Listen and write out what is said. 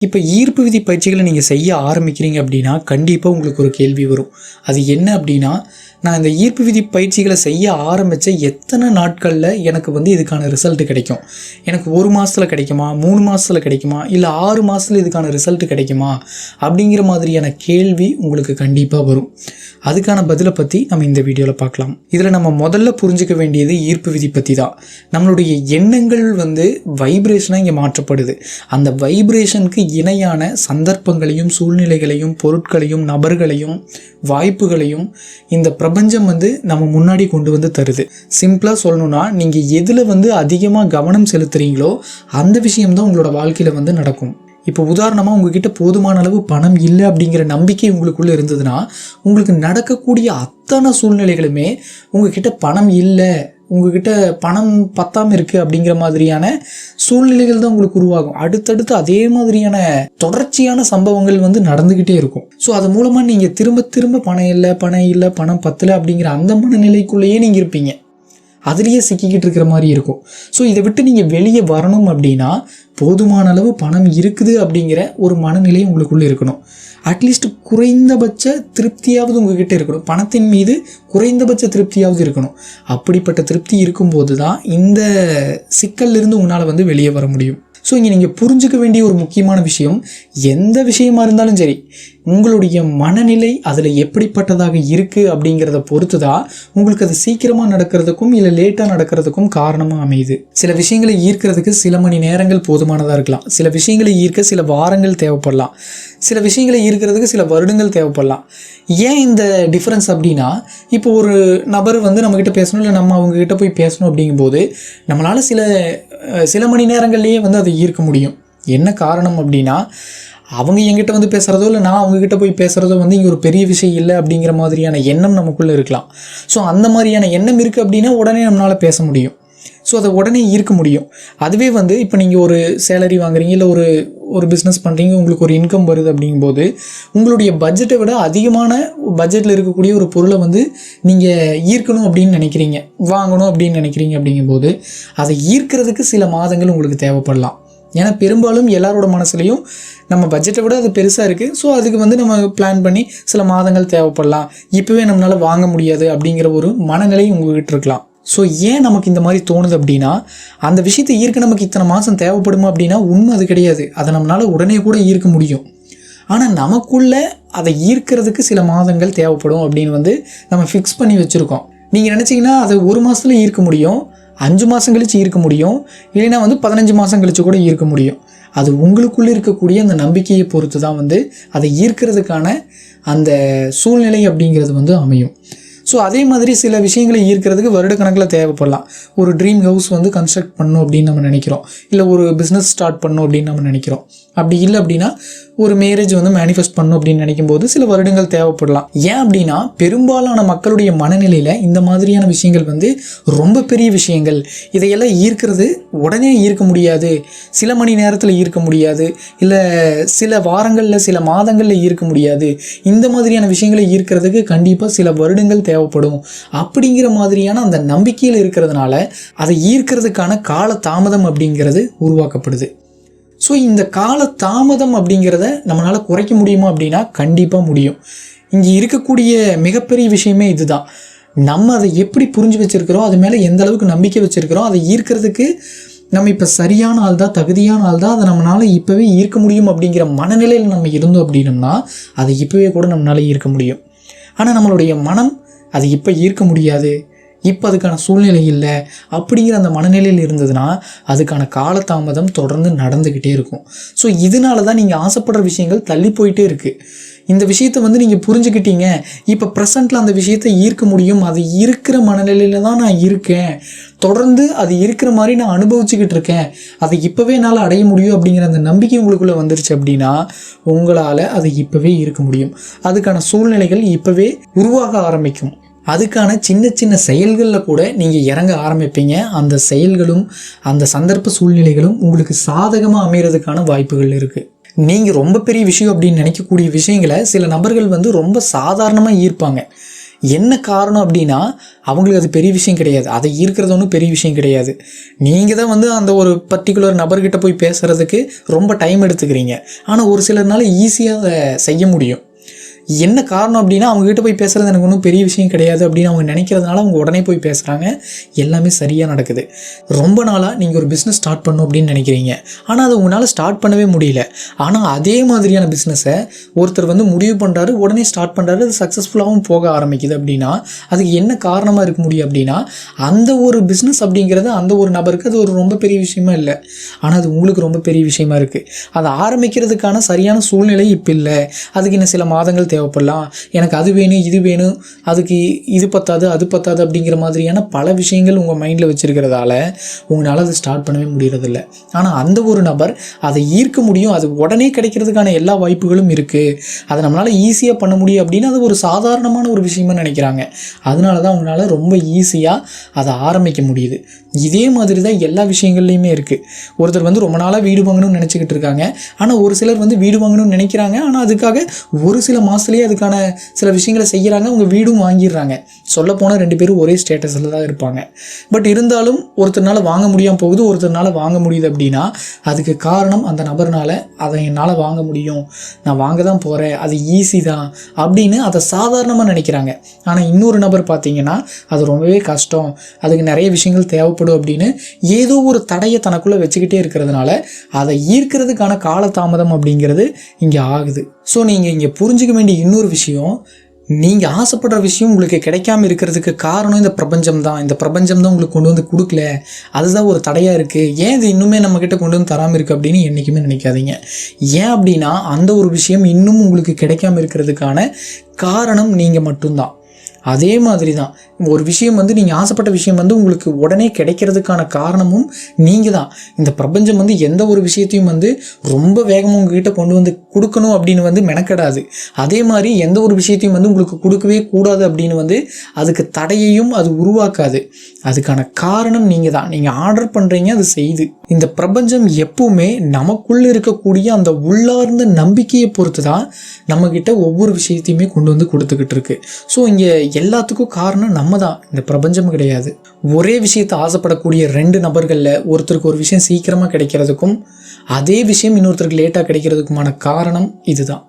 இப்போ ஈர்ப்பு விதி பயிற்சிகளை நீங்கள் செய்ய ஆரம்பிக்கிறீங்க அப்படின்னா கண்டிப்பாக உங்களுக்கு ஒரு கேள்வி வரும். அது என்ன அப்படின்னா நான் இந்த ஈர்ப்பு விதி பயிற்சிகளை செய்ய ஆரம்பித்த எத்தனை நாட்களில் எனக்கு வந்து இதுக்கான ரிசல்ட் கிடைக்கும்? எனக்கு ஒரு மாதத்தில் கிடைக்குமா? மூணு மாதத்தில் கிடைக்குமா? இல்லை ஆறு மாதத்தில் இதுக்கான ரிசல்ட் கிடைக்குமா? அப்படிங்கிற மாதிரியான கேள்வி உங்களுக்கு கண்டிப்பாக வரும். அதுக்கான பதிலை பற்றி நம்ம இந்த வீடியோவில் பார்க்கலாம். இதில் நம்ம முதல்ல புரிஞ்சுக்க வேண்டியது ஈர்ப்பு விதி பற்றி தான். நம்மளுடைய எண்ணங்கள் வந்து வைப்ரேஷனாக இங்கே மாற்றப்படுது. அந்த வைப்ரேஷனுக்கு இணையான சந்தர்ப்பங்களையும் சூழ்நிலைகளையும் பொருட்களையும் நபர்களையும் வாய்ப்புகளையும் இந்த பிரபஞ்சம் வந்து நம்ம முன்னாடி கொண்டு வந்து தருது. சிம்பிளாக சொல்லணும்னா நீங்கள் எதில் வந்து அதிகமாக கவனம் செலுத்துறீங்களோ அந்த விஷயம்தான் உங்களோட வாழ்க்கையில் வந்து நடக்கும். இப்போ உதாரணமாக உங்ககிட்ட போதுமான அளவு பணம் இல்லை அப்படிங்கிற நம்பிக்கை உங்களுக்குள்ளே இருந்ததுன்னா உங்களுக்கு நடக்கக்கூடிய அத்தனை சூழ்நிலைகளுமே உங்ககிட்ட பணம் இல்லை உங்ககிட்ட பணம் பத்தாமல் இருக்குது அப்படிங்கிற மாதிரியான சூழ்நிலைகள் தான் உங்களுக்கு உருவாகும். அடுத்தடுத்து அதே மாதிரியான தொடர்ச்சியான சம்பவங்கள் வந்து நடந்துக்கிட்டே இருக்கும். ஸோ அது மூலமாக நீங்கள் திரும்ப திரும்ப பணம் இல்லை பணம் இல்லை பணம் பத்தலை அப்படிங்கிற அந்த மனநிலைக்குள்ளேயே நீங்கள் இருப்பீங்க. அதுலேயே சிக்கிக்கிட்டு இருக்கிற மாதிரி இருக்கும். ஸோ இதை விட்டு நீங்கள் வெளியே வரணும் அப்படின்னா போதுமான அளவு பணம் இருக்குது அப்படிங்கிற ஒரு மனநிலை உங்களுக்குள்ளே இருக்கணும். அட்லீஸ்ட் குறைந்தபட்ச திருப்தியாவது உங்ககிட்ட இருக்கணும். பணத்தின் மீது குறைந்தபட்ச திருப்தியாவது இருக்கணும். அப்படிப்பட்ட திருப்தி இருக்கும்போது தான் இந்த சிக்கல்லிருந்து உங்களால் வந்து வெளியே வர முடியும். ஸோ இங்கே நீங்கள் புரிஞ்சுக்க வேண்டிய ஒரு முக்கியமான விஷயம் எந்த விஷயமா இருந்தாலும் சரி உங்களுடைய மனநிலை அதில் எப்படிப்பட்டதாக இருக்குது அப்படிங்கிறத பொறுத்து தான் உங்களுக்கு அது சீக்கிரமாக நடக்கிறதுக்கும் இல்லை லேட்டாக நடக்கிறதுக்கும் காரணமாக அமையுது. சில விஷயங்களை ஈர்க்கிறதுக்கு சில மணி நேரங்கள் போதுமானதாக இருக்கலாம். சில விஷயங்களை ஈர்க்க சில வாரங்கள் தேவைப்படலாம். சில விஷயங்களை ஈர்க்கிறதுக்கு சில வருடங்கள் தேவைப்படலாம். ஏன் இந்த டிஃப்ரென்ஸ் அப்படின்னா இப்போ ஒரு நபர் வந்து நம்மக்கிட்ட பேசணும் இல்லை நம்ம அவங்கக்கிட்ட போய் பேசணும் அப்படிங்கும்போது நம்மளால் சில சில மணி நேரங்கள்லேயே வந்து அது ஈர்க்க முடியும். என்ன காரணம் அப்படின்னா அவங்க என்கிட்ட வந்து பேசுகிறதோ இல்லை நான் அவங்கக்கிட்ட போய் பேசுகிறதோ வந்து இங்கே ஒரு பெரிய விஷயம் இல்லை அப்படிங்கிற மாதிரியான எண்ணம் நமக்குள்ளே இருக்கலாம். ஸோ அந்த மாதிரியான எண்ணம் இருக்குது அப்படின்னா உடனே நம்மளால் பேச முடியும். ஸோ அதை உடனே ஈர்க்க முடியும். அதுவே வந்து இப்போ நீங்கள் ஒரு சேலரி வாங்குறீங்க இல்லை ஒரு ஒரு பிஸ்னஸ் பண்ணுறீங்க உங்களுக்கு ஒரு இன்கம் வருது அப்படிங்கும்போது உங்களுடைய பட்ஜெட்டை விட அதிகமான பட்ஜெட்டில் இருக்கக்கூடிய ஒரு பொருளை வந்து நீங்கள் ஈர்க்கணும் அப்படின்னு நினைக்கிறீங்க. வாங்கணும் அப்படின்னு நினைக்கிறீங்க அப்படிங்கும்போது அதை ஈர்க்கிறதுக்கு சில மாதங்கள் உங்களுக்கு தேவைப்படலாம். ஏன்னா பெரும்பாலும் எல்லாரோட மனசுலையும் நம்ம பட்ஜெட்டை விட அது பெருசாக இருக்குது ஸோ அதுக்கு வந்து நம்ம பிளான் பண்ணி சில மாதங்கள் தேவைப்படலாம். இப்போவே நம்மளால் வாங்க முடியாது அப்படிங்கிற ஒரு மனநிலை உங்ககிட்ட இருக்கலாம். ஸோ ஏன் நமக்கு இந்த மாதிரி தோணுது அப்படின்னா அந்த விஷயத்தை ஈர்க்க நமக்கு இத்தனை மாதம் தேவைப்படுமா அப்படின்னா உண்மை அது கிடையாது. அதை நம்மளால் உடனே கூட ஈர்க்க முடியும். ஆனால் நமக்குள்ளே அதை ஈர்க்கிறதுக்கு சில மாதங்கள் தேவைப்படும் அப்படின்னு வந்து நம்ம ஃபிக்ஸ் பண்ணி வச்சுருக்கோம். நீங்கள் நினச்சிங்கன்னா அதை ஒரு மாதத்தில் ஈர்க்க முடியும். அஞ்சு மாதம் கழித்து ஈர்க்க முடியும். இல்லைன்னா வந்து பதினஞ்சு மாதம் கழித்து கூட ஈர்க்க முடியும். அது உங்களுக்குள்ளே இருக்கக்கூடிய அந்த நம்பிக்கையை பொறுத்து தான் வந்து அதை ஈர்க்கிறதுக்கான அந்த சூழ்நிலை அப்படிங்கிறது வந்து அமையும். ஸோ அதே மாதிரி சில விஷயங்களை ஈர்க்கிறதுக்கு வருடக்கணக்கில் தேவைப்படலாம். ஒரு ட்ரீம் ஹவுஸ் வந்து கன்ஸ்ட்ரக்ட் பண்ணணும் அப்படின்னு நம்ம நினைக்கிறோம். இல்லை ஒரு பிஸ்னஸ் ஸ்டார்ட் பண்ணணும் அப்படின்னு நம்ம நினைக்கிறோம். அப்படி இல்லை அப்படின்னா ஒரு மேரேஜ் வந்து மேனிஃபெஸ்ட் பண்ணும் அப்படின்னு நினைக்கும் போது சில வருடங்கள் தேவைப்படலாம். ஏன் அப்படின்னா பெரும்பாலான மக்களுடைய மனநிலையில் இந்த மாதிரியான விஷயங்கள் வந்து ரொம்ப பெரிய விஷயங்கள். இதையெல்லாம் ஈர்க்கிறது உடனே ஈர்க்க முடியாது. சில மணி நேரத்தில் ஈர்க்க முடியாது. இல்லை சில வாரங்களில் சில மாதங்களில் ஈர்க்க முடியாது. இந்த மாதிரியான விஷயங்களை ஈர்க்கிறதுக்கு கண்டிப்பாக சில வருடங்கள் தேவைப்படும். அப்படிங்கிற மாதிரியான அந்த நம்பிக்கையில் இருக்கிறதுனால அதை ஈர்க்கிறதுக்கான கால தாமதம் அப்படிங்கிறது உருவாக்கப்படுது. ஸோ இந்த கால தாமதம் அப்படிங்கிறத நம்மளால் குறைக்க முடியுமா அப்படின்னா கண்டிப்பாக முடியும். இங்கே இருக்கக்கூடிய மிகப்பெரிய விஷயமே இதுதான். நம்ம அதை எப்படி புரிஞ்சு வச்சுருக்கிறோம்? அது மேலே எந்த அளவுக்கு நம்பிக்கை வச்சுருக்கிறோம்? அதை ஈர்க்கிறதுக்கு நம்ம இப்போ சரியான ஆள் தான் தகுதியான ஆள் தான் அதை நம்மளால் இப்போவே ஈர்க்க முடியும் அப்படிங்கிற மனநிலையில் நம்ம இருந்தோம் அப்படின்னம்னா அதை இப்போவே கூட நம்மளால் ஈர்க்க முடியும். ஆனால் நம்மளுடைய மனம் அது இப்போ ஈர்க்க முடியாது. இப்போ அதுக்கான சூழ்நிலை இல்லை அப்படிங்கிற அந்த மனநிலையில் இருந்ததுன்னா அதுக்கான காலதாமதம் தொடர்ந்து நடந்துக்கிட்டே இருக்கும். ஸோ இதனால தான் நீங்கள் ஆசைப்படுற விஷயங்கள் தள்ளி போயிட்டே இருக்குது இந்த விஷயத்தை வந்து நீங்கள் புரிஞ்சுக்கிட்டீங்க. இப்போ ப்ரெசண்ட்டில் அந்த விஷயத்தை ஈர்க்க முடியும். அது இருக்கிற மனநிலையில் தான் நான் இருக்கேன். தொடர்ந்து அது இருக்கிற மாதிரி நான் அனுபவிச்சுக்கிட்டு இருக்கேன். அதை இப்போவே என்னால் அடைய முடியும் அப்படிங்கிற அந்த நம்பிக்கை உங்களுக்குள்ளே வந்துருச்சு அப்படின்னா உங்களால் அதை இப்போவே இருக்க முடியும். அதுக்கான சூழ்நிலைகள் இப்போவே உருவாக ஆரம்பிக்கும். அதுக்கான சின்ன சின்ன செயல்களில் கூட நீங்கள் இறங்க ஆரம்பிப்பீங்க. அந்த செயல்களும் அந்த சந்தர்ப்ப சூழ்நிலைகளும் உங்களுக்கு சாதகமாக அமைகிறதுக்கான வாய்ப்புகள் இருக்குது நீங்கள் ரொம்ப பெரிய விஷயம் அப்படின்னு நினைக்கக்கூடிய விஷயங்களை சில நபர்கள் வந்து ரொம்ப சாதாரணமாக ஈர்ப்பாங்க. என்ன காரணம் அப்படின்னா அவங்களுக்கு அது பெரிய விஷயம் கிடையாது. அதை ஈர்க்கிறது ஒன்றும் பெரிய விஷயம் கிடையாது. நீங்கள் தான் வந்து அந்த ஒரு பர்டிகுலர் நபர்கிட்ட போய் பேசுகிறதுக்கு ரொம்ப டைம் எடுத்துக்கிறீங்க. ஆனால் ஒரு சிலர்னால ஈஸியாக அதை செய்ய முடியும். என்ன காரணம் அப்படின்னா அவங்ககிட்ட போய் பேசுகிறது எனக்கு ஒன்றும் பெரிய விஷயம் கிடையாது அப்படின்னு அவங்க நினைக்கிறதுனால அவங்க உடனே போய் பேசுகிறாங்க எல்லாமே சரியாக நடக்குது. ரொம்ப நாளாக நீங்கள் ஒரு பிஸ்னஸ் ஸ்டார்ட் பண்ணணும் அப்படின்னு நினைக்கிறீங்க. ஆனால் அது உங்களால் ஸ்டார்ட் பண்ணவே முடியல. ஆனால் அதே மாதிரியான பிஸ்னஸை ஒருத்தர் வந்து முடிவு பண்ணுறாரு உடனே ஸ்டார்ட் பண்ணுறாரு அது சக்ஸஸ்ஃபுல்லாகவும் போக ஆரம்பிக்குது அப்படின்னா அதுக்கு என்ன காரணமாக இருக்க முடியும் அப்படின்னா அந்த ஒரு பிஸ்னஸ் அப்படிங்கிறது அந்த ஒரு நபருக்கு அது ஒரு ரொம்ப பெரிய விஷயமா இல்லை. ஆனால் அது உங்களுக்கு ரொம்ப பெரிய விஷயமா இருக்குது அதை ஆரம்பிக்கிறதுக்கான சரியான சூழ்நிலை இப்போ இல்லை. அதுக்கு இன்னும் சில மாதங்கள் தேவைப்படலாம். எனக்கு அது வேணும் இது வேணும் அதுக்கு இது பத்தாது அது பத்தாது அப்படிங்கிற மாதிரியான பல விஷயங்கள் உங்கள் மைண்டில் வச்சுருக்கிறதால உங்களால் அதை ஸ்டார்ட் பண்ணவே முடியறதில்ல. ஆனால் அந்த ஒரு நபர் அதை ஈர்க்க முடியும். அது உடனே கிடைக்கிறதுக்கான எல்லா வாய்ப்புகளும் இருக்குது அதை நம்மளால் ஈஸியாக பண்ண முடியும் அப்படின்னு அது ஒரு சாதாரணமான ஒரு விஷயமா நினைக்கிறாங்க. அதனால தான் உங்களால் ரொம்ப ஈஸியாக அதை ஆரம்பிக்க முடியுது. இதே மாதிரி தான் எல்லா விஷயங்கள்லையுமே இருக்குது ஒருத்தர் வந்து ரொம்ப நாளாக வீடு வாங்கணும்னு நினச்சிக்கிட்டு இருக்காங்க. ஆனால் ஒரு சிலர் வந்து வீடு வாங்கணும்னு நினைக்கிறாங்க. ஆனால் அதுக்காக ஒரு சில மாதம் மாதத்துலேயே அதுக்கான சில விஷயங்களை செய்கிறாங்க அவங்க வீடும் வாங்கிடுறாங்க. சொல்லப்போனால் ரெண்டு பேரும் ஒரே ஸ்டேட்டஸில் தான் இருப்பாங்க. பட் இருந்தாலும் ஒருத்தர்னால வாங்க முடியாமல் போகுது ஒருத்தர்னால வாங்க முடியுது அப்படின்னா அதுக்கு காரணம் அந்த நபர்னால் அதை என்னால் வாங்க முடியும். நான் வாங்க தான் போகிறேன் அது ஈஸி தான் அப்படின்னு அதை சாதாரணமாக நினைக்கிறாங்க. ஆனால் இன்னொரு நபர் பார்த்தீங்கன்னா அது ரொம்பவே கஷ்டம். அதுக்கு நிறைய விஷயங்கள் தேவைப்படும் அப்படின்னு ஏதோ ஒரு தடையை தனக்குள்ளே வச்சுக்கிட்டே இருக்கிறதுனால அதை ஈர்க்கிறதுக்கான காலதாமதம் அப்படிங்கிறது இங்கே ஆகுது. ஸோ நீங்கள் இங்கே புரிஞ்சுக்க வேண்டிய இன்னொரு விஷயம் நீங்கள் ஆசைப்படுற விஷயம் உங்களுக்கு கிடைக்காம இருக்கிறதுக்கு காரணம் இந்த பிரபஞ்சம் தான். இந்த பிரபஞ்சம் தான் உங்களுக்கு கொண்டு வந்து கொடுக்கல. அதுதான் ஒரு தடையாக இருக்குது ஏன் இது இன்னுமே நம்மக்கிட்ட கொண்டு வந்து தராமல் இருக்குது அப்படின்னு என்றைக்குமே நினைக்காதீங்க. ஏன் அப்படின்னா அந்த ஒரு விஷயம் இன்னும் உங்களுக்கு கிடைக்காம இருக்கிறதுக்கான காரணம் நீங்கள் மட்டும்தான். அதே மாதிரி தான் ஒரு விஷயம் வந்து நீங்கள் ஆசைப்பட்ட விஷயம் வந்து உங்களுக்கு உடனே கிடைக்கிறதுக்கான காரணமும் நீங்கள் தான் இந்த பிரபஞ்சம் வந்து எந்த ஒரு விஷயத்தையும் வந்து ரொம்ப வேகமாக உங்ககிட்ட கொண்டு வந்து கொடுக்கணும் அப்படின்னு வந்து மெனக்கெடாது. அதே மாதிரி எந்த ஒரு விஷயத்தையும் வந்து உங்களுக்கு கொடுக்கவே கூடாது அப்படின்னு வந்து அதுக்கு தடையையும் அது உருவாக்காது. அதுக்கான காரணம் நீங்கள் தான். நீங்கள் ஆர்டர் பண்ணுறீங்க அது செய்து. இந்த பிரபஞ்சம் எப்பவுமே நமக்குள்ளே இருக்கக்கூடிய அந்த உள்ளார்ந்த நம்பிக்கையை பொறுத்து தான் நம்மக்கிட்ட ஒவ்வொரு விஷயத்தையுமே கொண்டு வந்து கொடுத்துக்கிட்டு இருக்கு. ஸோ இங்கே எல்லாத்துக்கும் காரணம் நம்ம தான். இந்த பிரபஞ்சம் கிடையாது. ஒரே விஷயத்தை ஆசைப்படக்கூடிய ரெண்டு நபர்களில் ஒருத்தருக்கு ஒரு விஷயம் சீக்கிரமாக கிடைக்கிறதுக்கும் அதே விஷயம் இன்னொருத்தருக்கு லேட்டாக கிடைக்கிறதுக்குமான காரணம் இதுதான்.